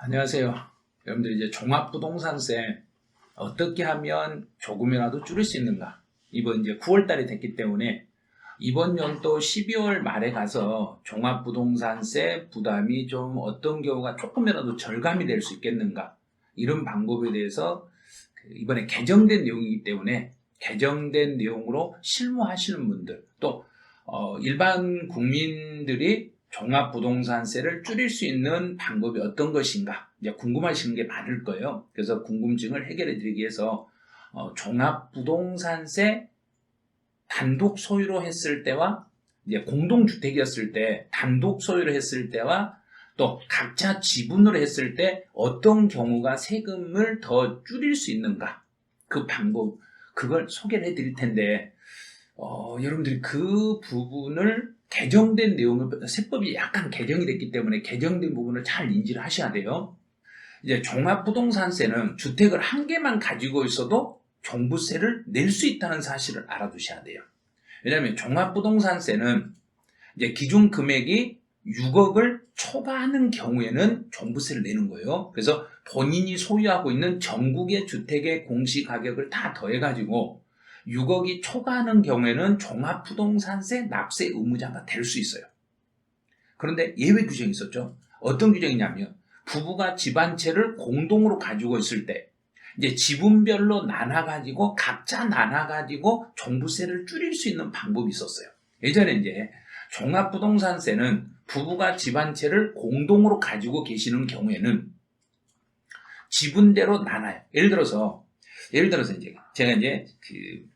안녕하세요. 여러분들 이제 종합부동산세 어떻게 하면 조금이라도 줄일 수 있는가? 이번 이제 9월달이 됐기 때문에 이번 연도 12월 말에 가서 종합부동산세 부담이 좀 어떤 경우가 조금이라도 절감이 될 수 있겠는가? 이런 방법에 대해서 그 이번에 개정된 내용이기 때문에 개정된 내용으로 실무하시는 분들 또 어, 일반 국민들이 종합부동산세를 줄일 수 있는 방법이 어떤 것인가 이제 궁금하시는 게 많을 거예요. 그래서 궁금증을 해결해 드리기 위해서 어, 종합부동산세 단독 소유로 했을 때와 이제 공동주택이었을 때 단독 소유로 했을 때와 또 각자 지분으로 했을 때 어떤 경우가 세금을 더 줄일 수 있는가 그 방법 그걸 소개를 해 드릴 텐데 어, 여러분들이 그 부분을 개정된 내용을 세법이 약간 개정이 됐기 때문에 개정된 부분을 잘 인지를 하셔야 돼요. 이제 종합부동산세는 주택을 한 개만 가지고 있어도 종부세를 낼 수 있다는 사실을 알아두셔야 돼요. 왜냐하면 종합부동산세는 이제 기준 금액이 6억을 초과하는 경우에는 종부세를 내는 거예요. 그래서 본인이 소유하고 있는 전국의 주택의 공시 가격을 다 더해가지고 6억이 초과하는 경우에는 종합부동산세 납세 의무자가 될 수 있어요. 그런데 예외 규정이 있었죠. 어떤 규정이냐면 부부가 집한 채를 공동으로 가지고 있을 때 이제 지분별로 나눠가지고 각자 나눠가지고 종부세를 줄일 수 있는 방법이 있었어요. 예전에 이제 종합부동산세는 부부가 집한 채를 공동으로 가지고 계시는 경우에는 지분대로 나눠요. 예를 들어서 예를 들어서 이제 제가 이제 그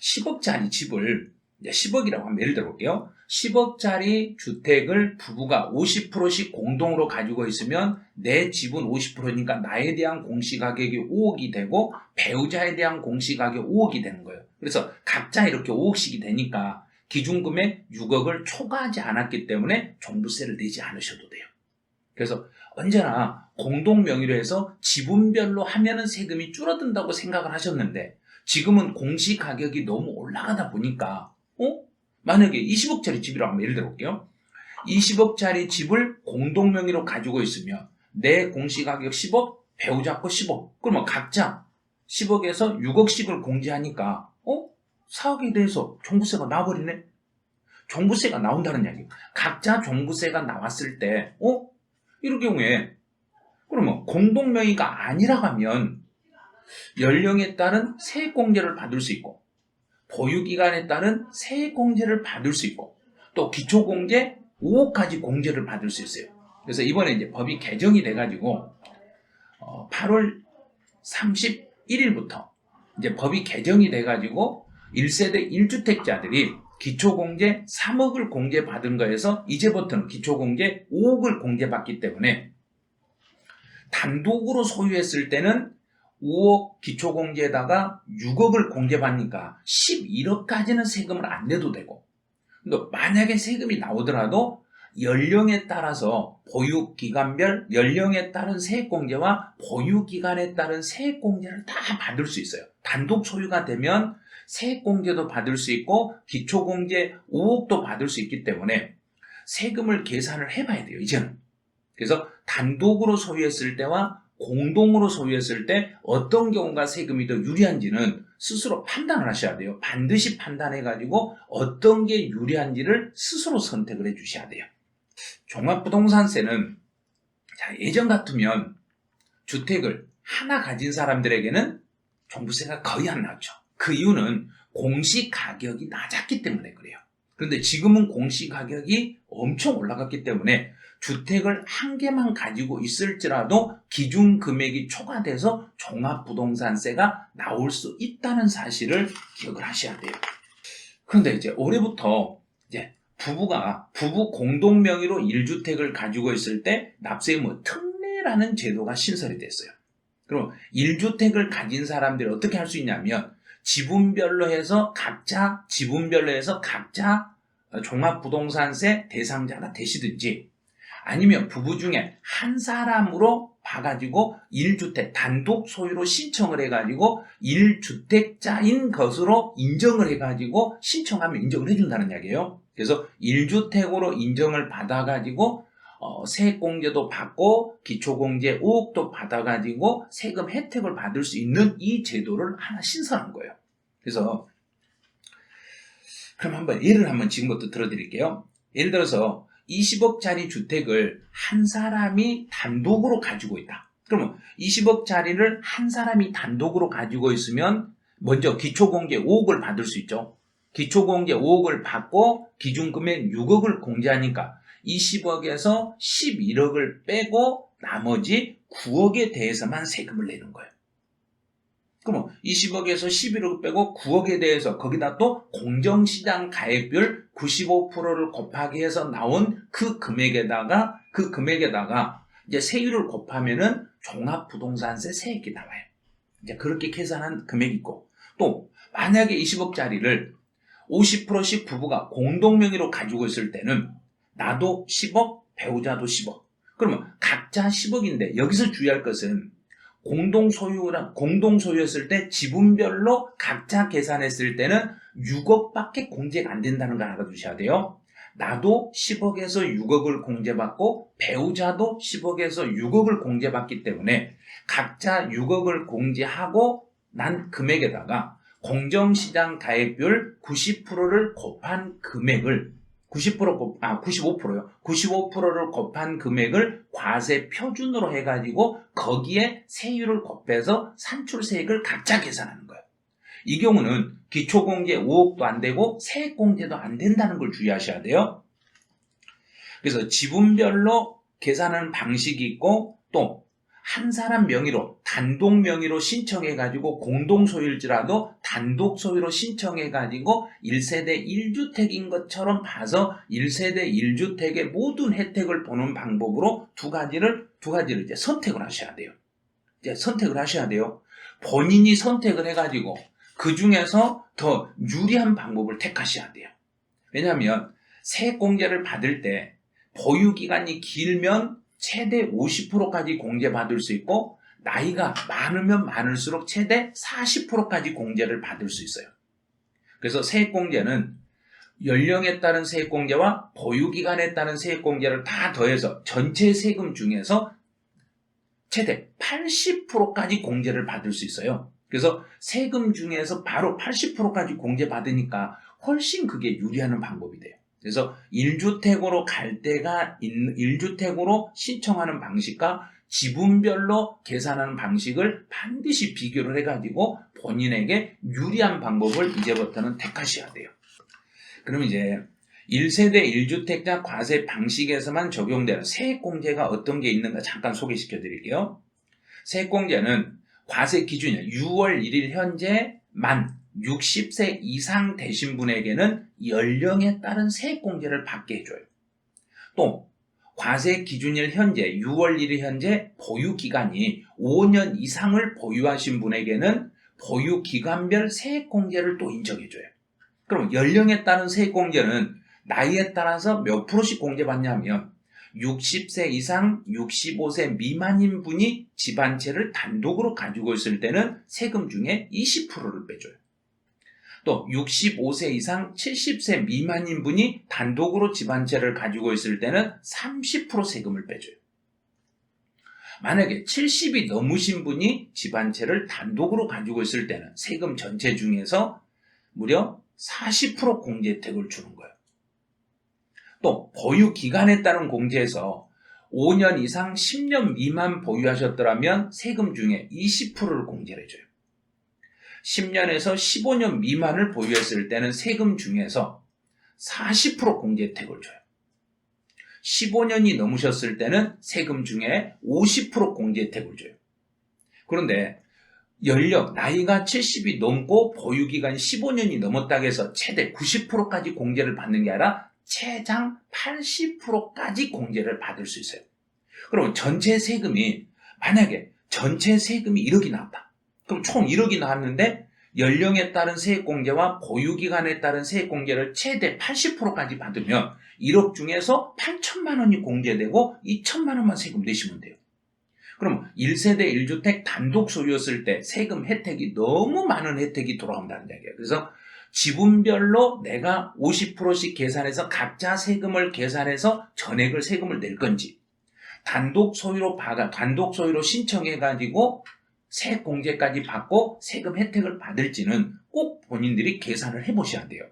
10억짜리 집을 이제 10억이라고 하면 예를 들어 볼게요. 10억짜리 주택을 부부가 50%씩 공동으로 가지고 있으면 내 지분 50%니까 나에 대한 공시가격이 5억이 되고 배우자에 대한 공시가격 5억이 되는 거예요. 그래서 각자 이렇게 5억씩이 되니까 기준금액 6억을 초과하지 않았기 때문에 종부세를 내지 않으셔도 돼요. 그래서 언제나 공동 명의로 해서 지분별로 하면은 세금이 줄어든다고 생각을 하셨는데 지금은 공시 가격이 너무 올라가다 보니까 어? 만약에 20억짜리 집이라고 예를 들어 볼게요. 20억짜리 집을 공동 명의로 가지고 있으면 내 공시 가격 10억, 배우자 거 10억. 그러면 각자 10억에서 6억씩을 공제하니까 어? 4억에 대해서 종부세가 나와버리네? 종부세가 나온다는 이야기예요. 각자 종부세가 나왔을 때 어? 이럴 경우에 그러면 공동 명의가 아니라 하면 연령에 따른 세액공제를 받을 수 있고 보유기간에 따른 세액공제를 받을 수 있고 또 기초공제 5억까지 공제를 받을 수 있어요. 그래서 이번에 이제 법이 개정이 돼가지고 어, 8월 31일부터 이제 법이 개정이 돼가지고 1세대 1주택자들이 기초공제 3억을 공제받은 거에서 이제부터는 기초공제 5억을 공제받기 때문에 단독으로 소유했을 때는 5억 기초공제에다가 6억을 공제받으니까 11억까지는 세금을 안 내도 되고 근데 만약에 세금이 나오더라도 연령에 따라서 보유기간별 연령에 따른 세액공제와 보유기간에 따른 세액공제를 다 받을 수 있어요. 단독 소유가 되면 세액공제도 받을 수 있고 기초공제 5억도 받을 수 있기 때문에 세금을 계산을 해봐야 돼요. 이제는. 그래서 단독으로 소유했을 때와 공동으로 소유했을 때 어떤 경우가 세금이 더 유리한지는 스스로 판단을 하셔야 돼요. 반드시 판단해가지고 어떤 게 유리한지를 스스로 선택을 해 주셔야 돼요. 종합부동산세는 자, 예전 같으면 주택을 하나 가진 사람들에게는 종부세가 거의 안 나왔죠. 그 이유는 공시 가격이 낮았기 때문에 그래요. 그런데 지금은 공시 가격이 엄청 올라갔기 때문에 주택을 한 개만 가지고 있을지라도 기준 금액이 초과돼서 종합부동산세가 나올 수 있다는 사실을 기억을 하셔야 돼요. 그런데 이제 올해부터 이제 부부가 부부 공동 명의로 1주택을 가지고 있을 때 납세 의무 특례라는 제도가 신설이 됐어요. 그럼 1주택을 가진 사람들이 어떻게 할 수 있냐면 지분별로 해서 각자 지분별로 해서 각자 종합부동산세 대상자가 되시든지 아니면 부부 중에 한 사람으로 봐가지고 1주택 단독 소유로 신청을 해가지고 1주택자인 것으로 인정을 해가지고 신청하면 인정을 해준다는 이야기예요. 그래서 1주택으로 인정을 받아가지고 어, 세액공제도 받고 기초공제 5억도 받아가지고 세금 혜택을 받을 수 있는 이 제도를 하나 신설한 거예요. 그래서 그럼 한번 예를 한번 지금부터 들어드릴게요. 예를 들어서 20억짜리 주택을 한 사람이 단독으로 가지고 있다. 그러면 20억짜리를 한 사람이 단독으로 가지고 있으면 먼저 기초공제 5억을 받을 수 있죠. 기초공제 5억을 받고 기준금액 6억을 공제하니까 20억에서 11억을 빼고 나머지 9억에 대해서만 세금을 내는 거예요. 그러면 20억에서 11억 빼고 9억에 대해서 거기다 또 공정시장 가액별 95%를 곱하기 해서 나온 그 금액에다가 그 금액에다가 이제 세율을 곱하면은 종합부동산세 세액이 나와요. 이제 그렇게 계산한 금액이 있고 또 만약에 20억짜리를 50%씩 부부가 공동 명의로 가지고 있을 때는 나도 10억, 배우자도 10억. 그러면 각자 10억인데 여기서 주의할 것은 공동 소유랑 공동 소유했을 때 지분별로 각자 계산했을 때는 6억밖에 공제가 안 된다는 걸 알아두셔야 돼요. 나도 10억에서 6억을 공제받고 배우자도 10억에서 6억을 공제받기 때문에 각자 6억을 공제하고 난 금액에다가 공정시장 가액별 90%를 곱한 금액을 90% 곱, 아, 95%요. 95%를 곱한 금액을 과세 표준으로 해가지고 거기에 세율을 곱해서 산출세액을 각자 계산하는 거예요. 이 경우는 기초공제 5억도 안 되고 세액공제도 안 된다는 걸 주의하셔야 돼요. 그래서 지분별로 계산하는 방식이 있고 또 한 사람 명의로 단독 명의로 신청해 가지고 공동 소유일지라도 단독 소유로 신청해 가지고 1세대 1주택인 것처럼 봐서 1세대 1주택의 모든 혜택을 보는 방법으로 두 가지를 두 가지를 이제 선택을 하셔야 돼요. 이제 선택을 하셔야 돼요. 본인이 선택을 해 가지고 그 중에서 더 유리한 방법을 택하셔야 돼요. 왜냐하면 세액공제를 받을 때 보유기간이 길면 최대 50%까지 공제받을 수 있고 나이가 많으면 많을수록 최대 40%까지 공제를 받을 수 있어요. 그래서 세액공제는 연령에 따른 세액공제와 보유기간에 따른 세액공제를 다 더해서 전체 세금 중에서 최대 80%까지 공제를 받을 수 있어요. 그래서 세금 중에서 바로 80%까지 공제받으니까 훨씬 그게 유리하는 방법이 돼요. 그래서 1주택으로 갈 때가 1주택으로 신청하는 방식과 지분별로 계산하는 방식을 반드시 비교를 해가지고 본인에게 유리한 방법을 이제부터는 택하셔야 돼요. 그럼 이제 1세대 1주택자 과세 방식에서만 적용되는 세액공제가 어떤 게 있는가 잠깐 소개시켜 드릴게요. 세액공제는 과세 기준이 6월 1일 현재 만 60세 이상 되신 분에게는 연령에 따른 세액공제를 받게 해줘요. 또 과세 기준일 현재 6월 1일 현재 보유기간이 5년 이상을 보유하신 분에게는 보유기간별 세액공제를 또 인정해줘요. 그럼 연령에 따른 세액공제는 나이에 따라서 몇 프로씩 공제받냐면 60세 이상 65세 미만인 분이 집한 채를 단독으로 가지고 있을 때는 세금 중에 20%를 빼줘요. 또 65세 이상 70세 미만인 분이 단독으로 집 한 채를 가지고 있을 때는 30% 세금을 빼줘요. 만약에 70이 넘으신 분이 집 한 채를 단독으로 가지고 있을 때는 세금 전체 중에서 무려 40% 공제 혜택을 주는 거예요. 또 보유 기간에 따른 공제에서 5년 이상 10년 미만 보유하셨더라면 세금 중에 20%를 공제를 해줘요. 10년에서 15년 미만을 보유했을 때는 세금 중에서 40% 공제 혜택을 줘요. 15년이 넘으셨을 때는 세금 중에 50% 공제 혜택을 줘요. 그런데 연령, 나이가 70이 넘고 보유기간이 15년이 넘었다고 해서 최대 90%까지 공제를 받는 게 아니라 최장 80%까지 공제를 받을 수 있어요. 그럼 전체 세금이 만약에 전체 세금이 1억이 나왔다. 그럼 총 1억이 나왔는데 연령에 따른 세액공제와 보유기간에 따른 세액공제를 최대 80%까지 받으면 1억 중에서 8천만 원이 공제되고 2천만 원만 세금 내시면 돼요. 그럼 1세대 1주택 단독 소유였을 때 세금 혜택이 너무 많은 혜택이 돌아온다는 얘기예요. 그래서 지분별로 내가 50%씩 계산해서 각자 세금을 계산해서 전액을 세금을 낼 건지 단독 소유로 받아 단독 소유로 신청해 가지고 세액 공제까지 받고 세금 혜택을 받을지는 꼭 본인들이 계산을 해 보셔야 돼요.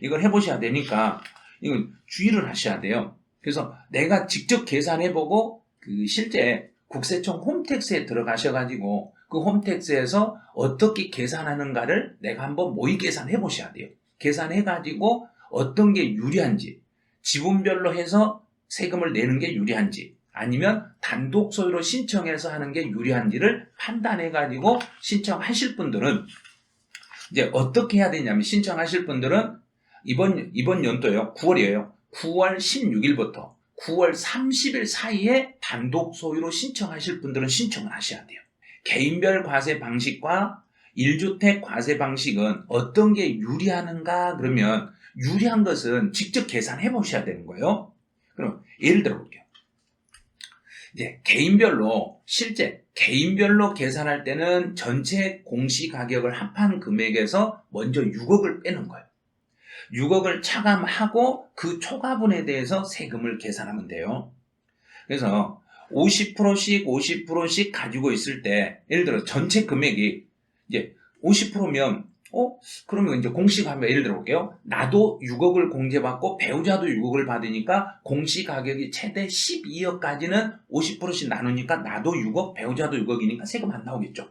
이걸 해 보셔야 되니까 이건 주의를 하셔야 돼요. 그래서 내가 직접 계산해 보고 그 실제 국세청 홈택스에 들어가셔 가지고 그 홈택스에서 어떻게 계산하는가를 내가 한번 모의 계산해 보셔야 돼요. 계산해 가지고 어떤 게 유리한지 지분별로 해서 세금을 내는 게 유리한지 아니면 단독 소유로 신청해서 하는 게 유리한지를 판단해 가지고 신청하실 분들은 이제 어떻게 해야 되냐면 신청하실 분들은 이번 이번 연도요 9월이에요 9월 16일부터 9월 30일 사이에 단독 소유로 신청하실 분들은 신청을 하셔야 돼요 개인별 과세 방식과 1주택 과세 방식은 어떤 게 유리하는가 그러면 유리한 것은 직접 계산해 보셔야 되는 거예요. 그럼 예를 들어 볼게요. 이제 개인별로 실제 개인별로 계산할 때는 전체 공시 가격을 합한 금액에서 먼저 6억을 빼는 거예요. 6억을 차감하고 그 초과분에 대해서 세금을 계산하면 돼요. 그래서 50%씩 50%씩 가지고 있을 때 예를 들어 전체 금액이 이제 50%면 어? 그러면 이제 공시가격 예를 들어 볼게요. 나도 6억을 공제받고 배우자도 6억을 받으니까 공시가격이 최대 12억까지는 50%씩 나누니까 나도 6억, 배우자도 6억이니까 세금 안 나오겠죠.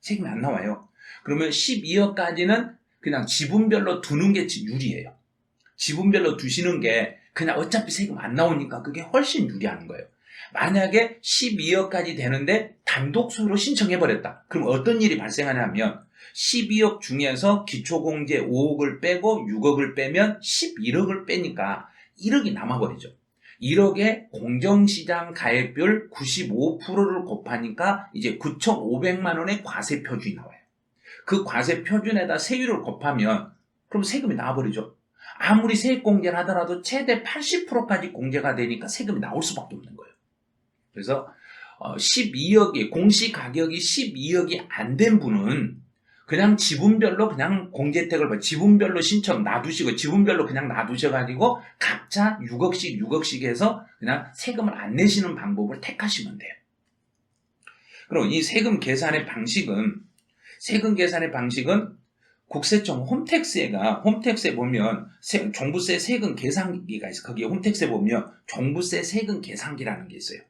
세금이 안 나와요. 그러면 12억까지는 그냥 지분별로 두는 게 유리해요. 지분별로 두시는 게 그냥 어차피 세금 안 나오니까 그게 훨씬 유리한 거예요. 만약에 12억까지 되는데 단독 소유로 신청해버렸다. 그럼 어떤 일이 발생하냐면 12억 중에서 기초공제 5억을 빼고 6억을 빼면 11억을 빼니까 1억이 남아버리죠. 1억에 공정시장 가액별 95%를 곱하니까 이제 9,500만 원의 과세 표준이 나와요. 그 과세 표준에다 세율을 곱하면 그럼 세금이 나와버리죠. 아무리 세액 공제를 하더라도 최대 80%까지 공제가 되니까 세금이 나올 수밖에 없는 거예요. 그래서 12억이 공시 가격이 12억이 안 된 분은 그냥 지분별로 그냥 공제 혜택을 받 지분별로 신청 놔두시고 지분별로 그냥 놔두셔가지고 각자 6억씩 6억씩 해서 그냥 세금을 안 내시는 방법을 택하시면 돼요. 그럼 이 세금 계산의 방식은 세금 계산의 방식은 국세청 홈택스에가 홈택스에 보면 세- 종부세 세금 계산기가 있어. 거기에 홈택스에 보면 종부세 세금 계산기라는 게 있어요.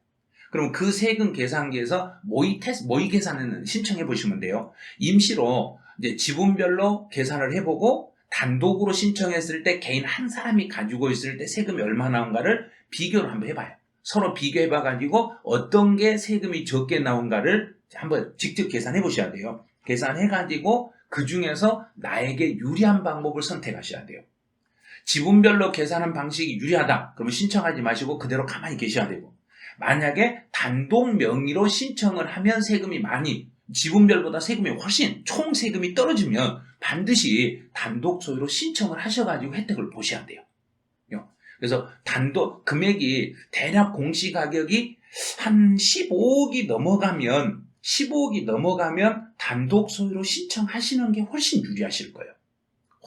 그럼 그 세금 계산기에서 모의 테스 모의 계산을 신청해 보시면 돼요. 임시로 이제 지분별로 계산을 해보고 단독으로 신청했을 때 개인 한 사람이 가지고 있을 때 세금이 얼마 나온가를 비교를 한번 해봐요. 서로 비교해 봐 가지고 어떤 게 세금이 적게 나온가를 한번 직접 계산해 보셔야 돼요. 계산해 가지고 그 중에서 나에게 유리한 방법을 선택하셔야 돼요. 지분별로 계산한 방식이 유리하다. 그러면 신청하지 마시고 그대로 가만히 계셔야 되고 만약에 단독 명의로 신청을 하면 세금이 많이 지분별보다 세금이 훨씬 총 세금이 떨어지면 반드시 단독 소유로 신청을 하셔가지고 혜택을 보셔야 돼요. 요. 그래서 단독 금액이 대략 공시 가격이 한 15억이 넘어가면 15억이 넘어가면 단독 소유로 신청하시는 게 훨씬 유리하실 거예요.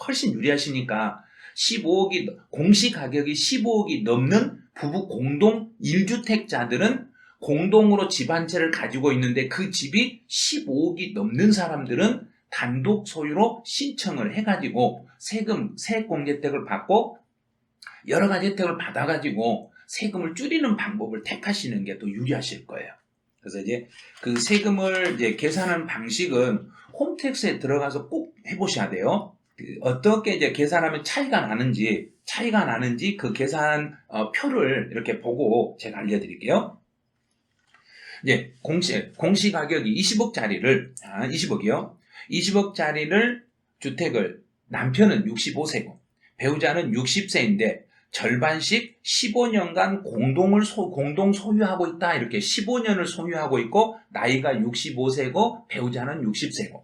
훨씬 유리하시니까 15억이 공시 가격이 15억이 넘는 부부 공동 1주택자들은 공동으로 집 한 채를 가지고 있는데 그 집이 15억이 넘는 사람들은 단독 소유로 신청을 해가지고 세금, 세액 공제 혜택을 받고 여러 가지 혜택을 받아가지고 세금을 줄이는 방법을 택하시는 게더 유리하실 거예요. 그래서 이제 그 세금을 이제 계산하는 방식은 홈택스에 들어가서 꼭 해보셔야 돼요. 그 어떻게 이제 계산하면 차이가 나는지 차이가 나는지 그 계산 어, 표를 이렇게 보고 제가 알려드릴게요. 이제 공시 공시 가격이 20억짜리를 아, 20억이요. 20억짜리를 주택을 남편은 65세고 배우자는 60세인데 절반씩 15년간 공동을 소, 공동 소유하고 있다. 이렇게 15년을 소유하고 있고 나이가 65세고 배우자는 60세고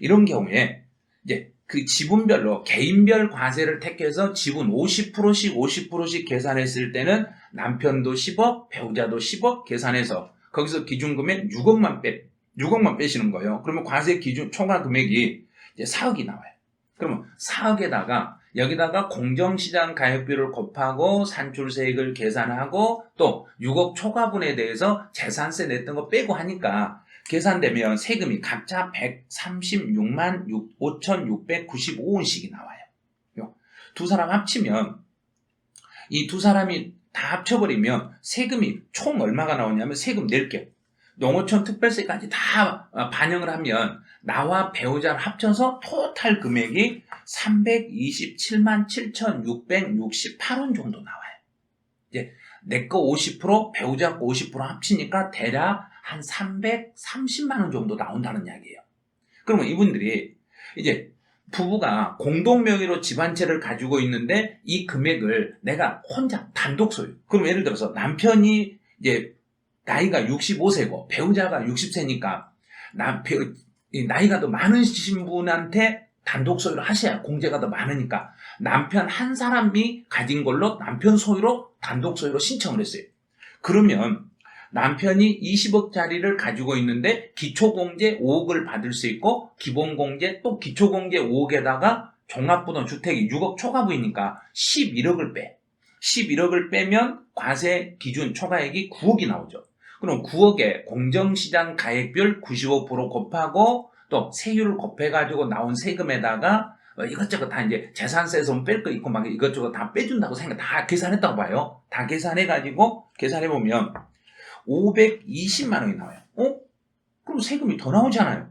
이런 경우에 이제 그 지분별로 개인별 과세를 택해서 지분 50%씩 50%씩 계산했을 때는 남편도 10억, 배우자도 10억 계산해서 거기서 기준금액 6억만 빼 6억만 빼시는 거예요. 그러면 과세 기준 총과 금액이 이제 4억이 나와요. 그러면 4억에다가 여기다가 공정시장 가액비를 곱하고 산출세액을 계산하고 또 6억 초과분에 대해서 재산세 냈던 거 빼고 하니까 계산되면 세금이 각자 136만 5,695원씩이 나와요. 두 사람 합치면 이 두 사람이 다 합쳐버리면 세금이 총 얼마가 나오냐면 세금 낼게요. 농어촌 특별세까지 다 어, 반영을 하면 나와 배우자를 합쳐서 토탈 금액이 327만 7,668원 정도 나와요. 이제 내 거 50% 배우자 거 50% 합치니까 대략 한 330만 원 정도 나온다는 이야기예요. 그러면 이분들이 이제 부부가 공동 명의로 집안채를 가지고 있는데 이 금액을 내가 혼자 단독 소유. 그럼 예를 들어서 남편이 이제 나이가 65세고 배우자가 60세니까 나, 이 나이가 더 많으신 분한테 단독 소유를 하셔야 공제가 더 많으니까 남편 한 사람이 가진 걸로 남편 소유로 단독 소유로 신청을 했어요. 그러면 남편이 20억짜리를 가지고 있는데 기초공제 5억을 받을 수 있고 기본공제 또 기초공제 5억에다가 종합부동 주택이 6억 초과부이니까 11억을 빼. 11억을 빼면 과세 기준 초과액이 9억이 나오죠. 그럼 9억에 공정시장 가액별 95% 곱하고 또 세율을 곱해가지고 나온 세금에다가 어, 이것저것 다 이제 재산세에서 뺄 거 있고 막 이것저것 다 빼준다고 생각 다 계산했다고 봐요. 다 계산해가지고 계산해보면 520만 원이 나와요. 어? 그럼 세금이 더 나오잖아요.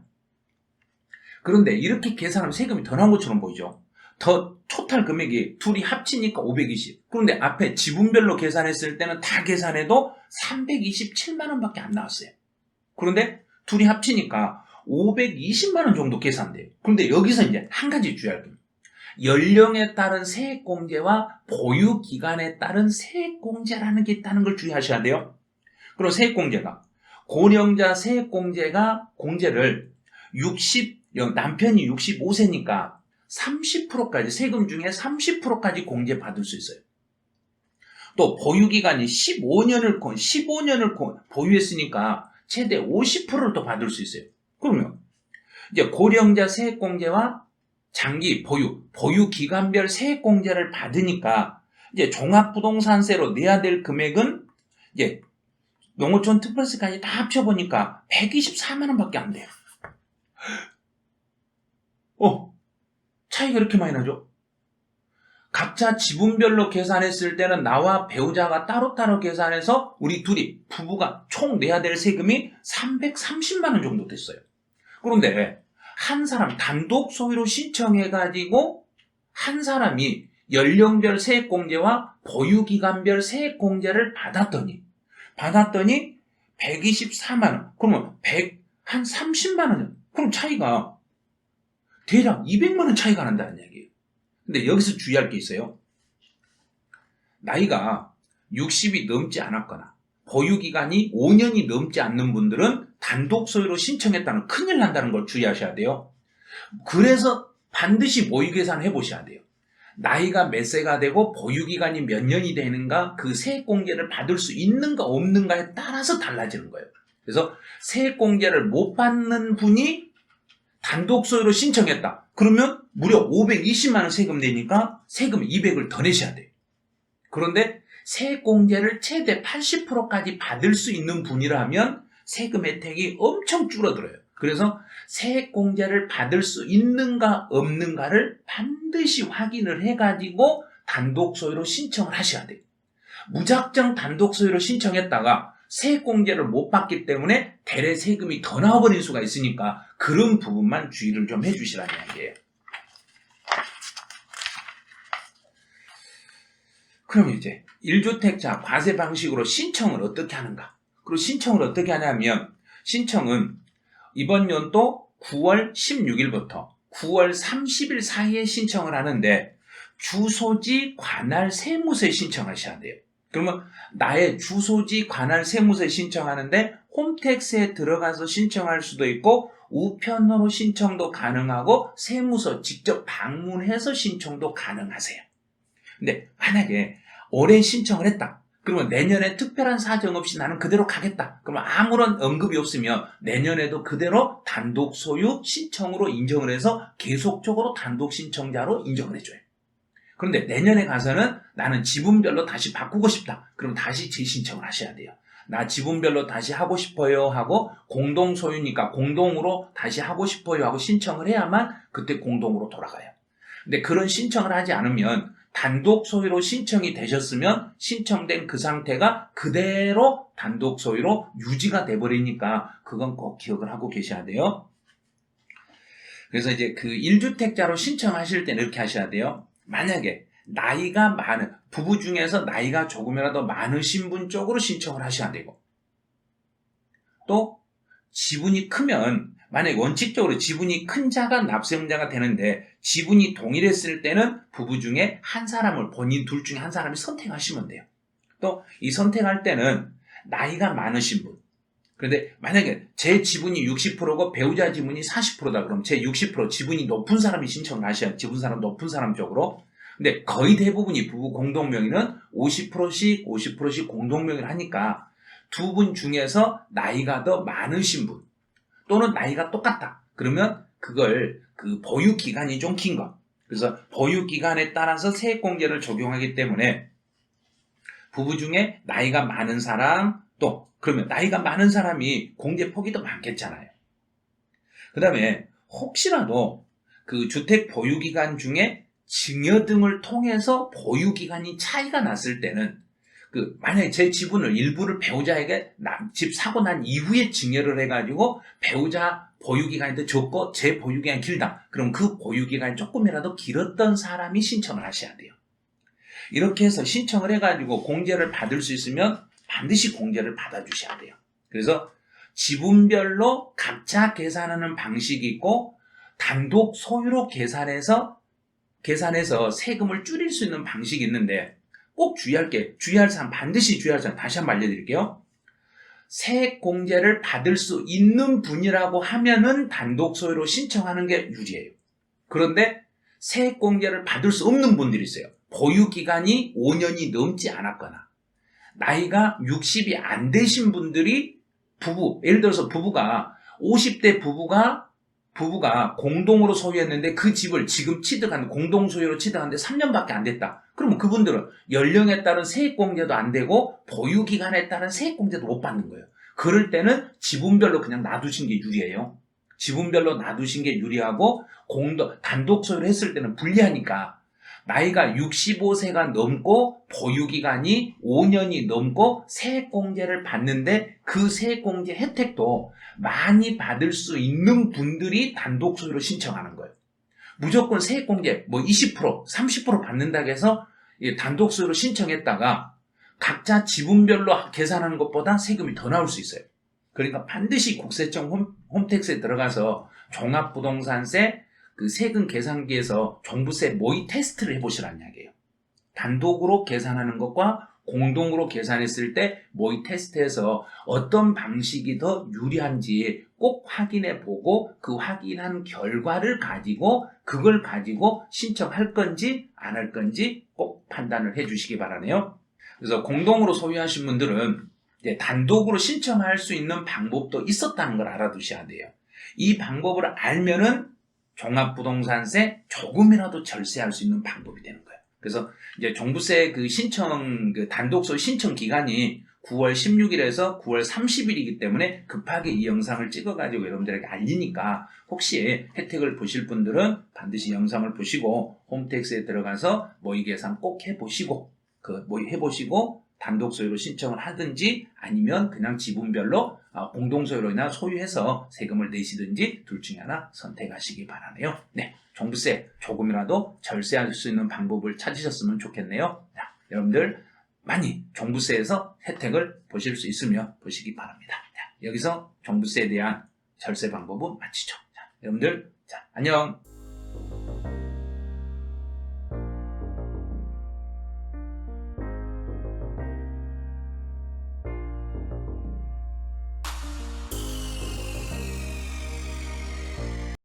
그런데 이렇게 계산하면 세금이 더 나온 것처럼 보이죠. 더 토탈 금액이 둘이 합치니까 520. 그런데 앞에 지분별로 계산했을 때는 다 계산해도 327만 원밖에 안 나왔어요. 그런데 둘이 합치니까 520만 원 정도 계산돼요. 그런데 여기서 이제 한 가지 주의할 게 연령에 따른 세액공제와 보유기간에 따른 세액공제라는 게 있다는 걸 주의하셔야 돼요. 그리고 세액공제가 고령자 세액공제가 공제를 60 남편이 65세니까 30%까지 세금 중에 30%까지 공제 받을 수 있어요. 또 보유기간이 15년을 15년을 보유했으니까 최대 50%를 또 받을 수 있어요. 그러면 이제 고령자 세액공제와 장기 보유 보유 기간별 세액공제를 받으니까 이제 종합부동산세로 내야 될 금액은 이제 농어촌 특별세까지 다 합쳐보니까 124만 원밖에 안 돼요. 어, 차이가 이렇게 많이 나죠? 각자 지분별로 계산했을 때는 나와 배우자가 따로따로 계산해서 우리 둘이 부부가 총 내야 될 세금이 330만 원 정도 됐어요. 그런데 한 사람 단독 소유로 신청해가지고 한 사람이 연령별 세액공제와 보유기간별 세액공제를 받았더니 받았더니 124만 원. 그러면 100, 한 30만 원. 그럼 차이가 대략 200만 원 차이가 난다는 얘기예요. 근데 여기서 주의할 게 있어요. 나이가 60이 넘지 않았거나 보유기간이 5년이 넘지 않는 분들은 단독 소유로 신청했다는 큰일 난다는 걸 주의하셔야 돼요. 그래서 반드시 모의 계산 해보셔야 돼요. 나이가 몇 세가 되고 보유기간이 몇 년이 되는가 그 세액 공제를 받을 수 있는가 없는가에 따라서 달라지는 거예요. 그래서 세액 공제를 못 받는 분이 단독 소유로 신청했다. 그러면 무려 520만 원 세금 내니까 세금 200을 더 내셔야 돼요. 그런데 세액 공제를 최대 80%까지 받을 수 있는 분이라면 세금 혜택이 엄청 줄어들어요. 그래서 세액 공제를 받을 수 있는가 없는가를 반드시 확인을 해가지고 단독 소유로 신청을 하셔야 돼요. 무작정 단독 소유로 신청했다가 세액 공제를 못 받기 때문에 대래 세금이 더 나와버릴 수가 있으니까 그런 부분만 주의를 좀 해주시라는 이야기예요. 그럼 이제 1주택자 과세 방식으로 신청을 어떻게 하는가? 그리고 신청을 어떻게 하냐면 신청은 이번 연도 9월 16일부터 9월 30일 사이에 신청을 하는데 주소지 관할 세무서에 신청하셔야 돼요. 그러면 나의 주소지 관할 세무서에 신청하는데 홈택스에 들어가서 신청할 수도 있고 우편으로 신청도 가능하고 세무서 직접 방문해서 신청도 가능하세요. 근데 만약에 올해 신청을 했다. 그러면 내년에 특별한 사정 없이 나는 그대로 가겠다. 그러면 아무런 언급이 없으면 내년에도 그대로 단독 소유 신청으로 인정을 해서 계속적으로 단독 신청자로 인정을 해줘요. 그런데 내년에 가서는 나는 지분별로 다시 바꾸고 싶다. 그럼 다시 재신청을 하셔야 돼요. 나 지분별로 다시 하고 싶어요 하고 공동 소유니까 공동으로 다시 하고 싶어요 하고 신청을 해야만 그때 공동으로 돌아가요. 근데 그런 신청을 하지 않으면 단독 소유로 신청이 되셨으면 신청된 그 상태가 그대로 단독 소유로 유지가 돼 버리니까 그건 꼭 기억을 하고 계셔야 돼요. 그래서 이제 그 1주택자로 신청하실 때는 이렇게 하셔야 돼요. 만약에 나이가 많은 부부 중에서 나이가 조금이라도 많으신 분 쪽으로 신청을 하셔야 되고 또 지분이 크면 만약에 원칙적으로 지분이 큰 자가 납세자가 되는데 지분이 동일했을 때는 부부 중에 한 사람을 본인 둘 중에 한 사람이 선택하시면 돼요. 또 이 선택할 때는 나이가 많으신 분 그런데 만약에 제 지분이 60%고 배우자 지분이 40%다 그럼 제 60% 지분이 높은 사람이 신청을 하셔야 지분 사람 높은 사람 쪽으로 근데 거의 대부분이 부부 공동 명의는 50%씩 50%씩 공동 명의를 하니까 두 분 중에서 나이가 더 많으신 분 또는 나이가 똑같다. 그러면 그걸 그 보유 기간이 좀긴 거. 그래서 보유 기간에 따라서 세액공제를 적용하기 때문에 부부 중에 나이가 많은 사람 또 그러면 나이가 많은 사람이 공제 폭이 더 많겠잖아요. 그 다음에 혹시라도 그 주택 보유 기간 중에 증여 등을 통해서 보유 기간이 차이가 났을 때는 그 만약에 제 지분을 일부를 배우자에게 나- 집 사고 난 이후에 증여를 해가지고 배우자 보유 기간이 더 적고 제 보유 기간이 길다. 그럼 그 보유 기간이 조금이라도 길었던 사람이 신청을 하셔야 돼요. 이렇게 해서 신청을 해가지고 공제를 받을 수 있으면 반드시 공제를 받아주셔야 돼요. 그래서 지분별로 각자 계산하는 방식이 있고 단독 소유로 계산해서 계산해서 세금을 줄일 수 있는 방식이 있는데 꼭 주의할 게 주의할 사람 반드시 주의할 사람 다시 한번 알려드릴게요. 세액 공제를 받을 수 있는 분이라고 하면은 단독 소유로 신청하는 게 유리해요. 그런데 세액 공제를 받을 수 없는 분들이 있어요. 보유 기간이 5년이 넘지 않았거나 나이가 60이 안 되신 분들이 부부 예를 들어서 부부가 50대 부부가 부부가 공동으로 소유했는데 그 집을 지금 취득한 공동 소유로 취득하는데 3년밖에 안 됐다. 그러면 그분들은 연령에 따른 세액 공제도 안 되고 보유 기간에 따른 세액 공제도 못 받는 거예요. 그럴 때는 지분별로 그냥 놔두신 게 유리해요. 지분별로 놔두신 게 유리하고 공동 단독 소유를 했을 때는 불리하니까 나이가 65세가 넘고 보유 기간이 5년이 넘고 세액 공제를 받는데 그 세액 공제 혜택도 많이 받을 수 있는 분들이 단독 소유로 신청하는 거예요. 무조건 세액 공제 뭐 20%, 30% 받는다고 해서 이 단독 소유로 신청했다가 각자 지분별로 계산하는 것보다 세금이 더 나올 수 있어요. 그러니까 반드시 국세청 홈, 홈택스에 들어가서 종합부동산세 그 세금 계산기에서 종부세 모의 테스트를 해보시라는 이야기예요. 단독으로 계산하는 것과 공동으로 계산했을 때 모의 테스트에서 어떤 방식이 더 유리한지 꼭 확인해 보고 그 확인한 결과를 가지고 그걸 가지고 신청할 건지 안 할 건지 꼭 판단을 해 주시기 바라네요. 그래서 공동으로 소유하신 분들은 단독으로 신청할 수 있는 방법도 있었다는 걸 알아두셔야 돼요. 이 방법을 알면은 종합부동산세 조금이라도 절세할 수 있는 방법이 되는 거예요. 그래서 이제 종부세 그 신청 그 단독소 신청 기간이 9월 16일에서 9월 30일이기 때문에 급하게 이 영상을 찍어가지고 여러분들에게 알리니까 혹시 혜택을 보실 분들은 반드시 영상을 보시고 홈택스에 들어가서 모의 계산 꼭 해보시고 그 모의 해보시고 단독 소유로 신청을 하든지 아니면 그냥 지분별로 어, 공동 소유로나 소유해서 세금을 내시든지 둘 중에 하나 선택하시기 바라네요. 네, 종부세 조금이라도 절세할 수 있는 방법을 찾으셨으면 좋겠네요. 자, 여러분들 많이 종부세에서 혜택을 보실 수 있으며 보시기 바랍니다. 자, 여기서 종부세에 대한 절세 방법은 마치죠. 자, 여러분들 자, 안녕.